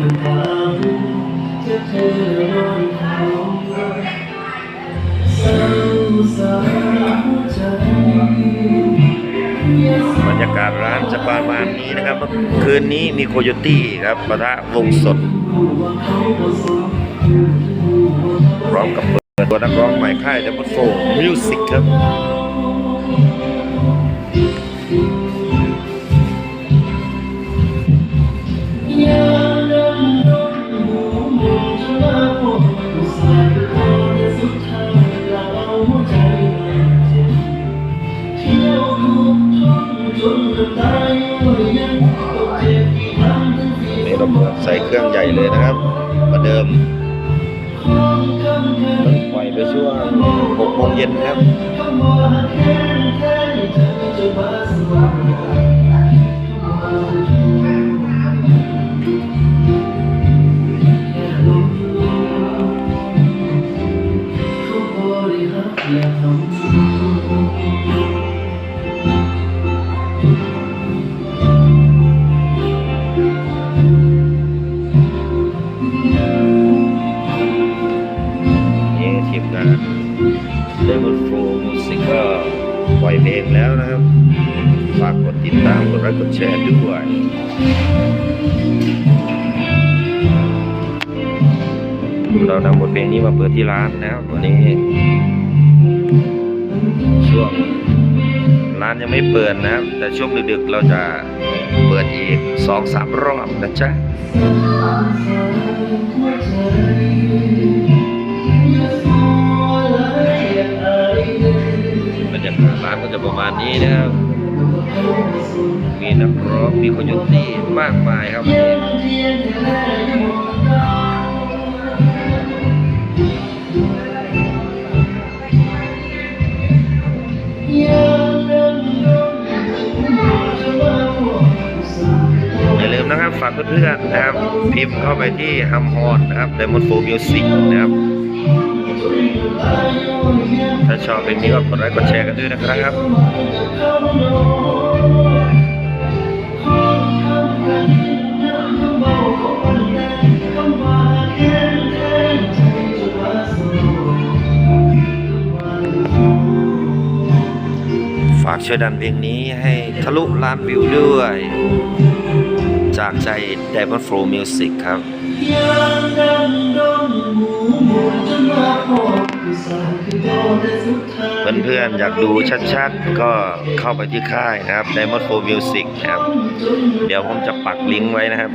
น้ำตาบุญจะเธอร้อนเผาเศร้าสาวใจบรรยากาศร้านจะประมาณนี้นะครับ คืนนี้มีโคโยตี้ครับปะทะวงสด พร้อมกับเปิดตัวนักร้องใหม่ค่ายเดมอนโฟมิวสิกครับ ใส่เครื่องใหญ่เลยนะครับประเดิมมคำแค่ต้องปล่อยไปช่วง6โมงเย็นครับคำว่าแค่แค่เธอจะมาสว่างคำว่าแค่ลมเขาบริหารและทำ อยเพลงแล้วนะครับ ฝากกดติดตาม กดไลค์ กดแชร์ด้วยเรานำบทเพลงนี้มาเปิดที่ร้านนะครับวันนี้ ช่วงร้านยังไม่เปิดนะครับ แต่ช่วงดึกๆเราจะเปิดอีกสองสามรอบนะจ๊ะ ก็จะประมาณนี้นะครับ มีนักร้องมีคโยตี้มากมายครับอย่าลืมนะครับฝากเพื่อนๆนะครับ พิมพ์เข้าไปที่ฮัมฮอนนะครับ Diamond Four Music นะครับ ถ้าชอบเพลงนี้ก็กดไลค์กดแชร์กันด้วยนะครับฝากช่วยดันเพลงนี้ให้ทะลุล้านวิวด้วย จากใจ Diamond Flow Music ครับ เพื่อนๆอยากดูชัดๆ ก็เข้าไปที่ค่ายนะครับในมอสโวมิวสิกนะครับ เดี๋ยวผมจะปักลิงก์ไว้นะครับ